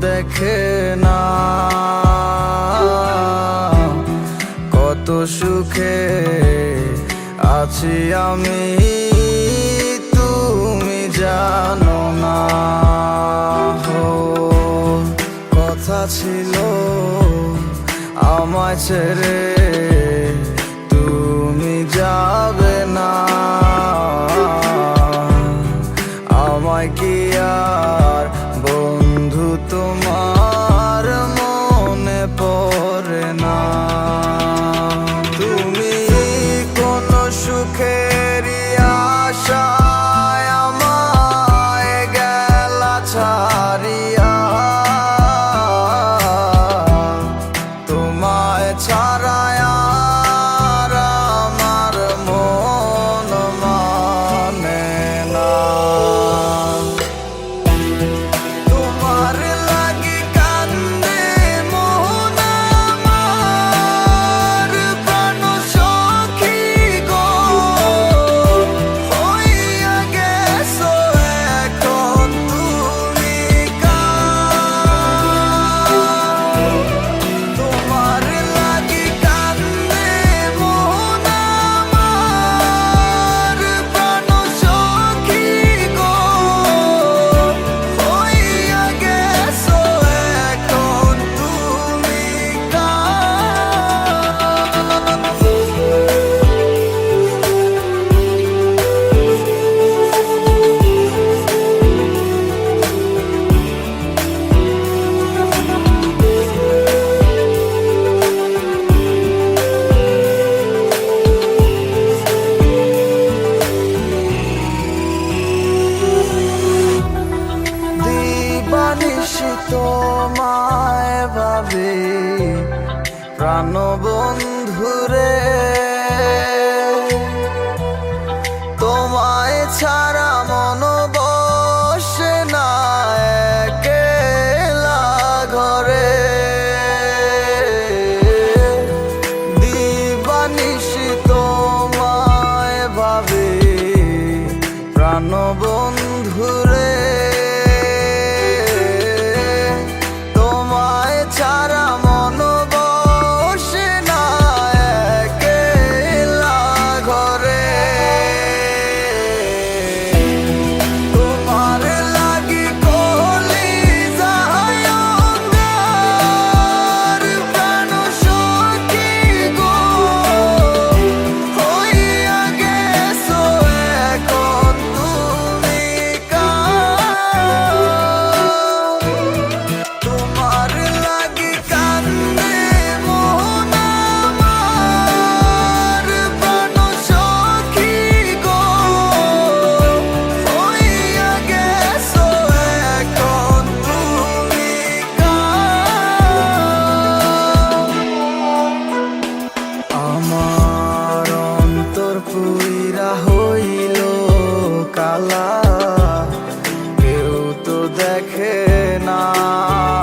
দেখে না। কত সুখে আছি আমি তুমি জানো না। কথা ছিল আমায় ছেড়ে Okay. প্রাণ বন্ধুরে না।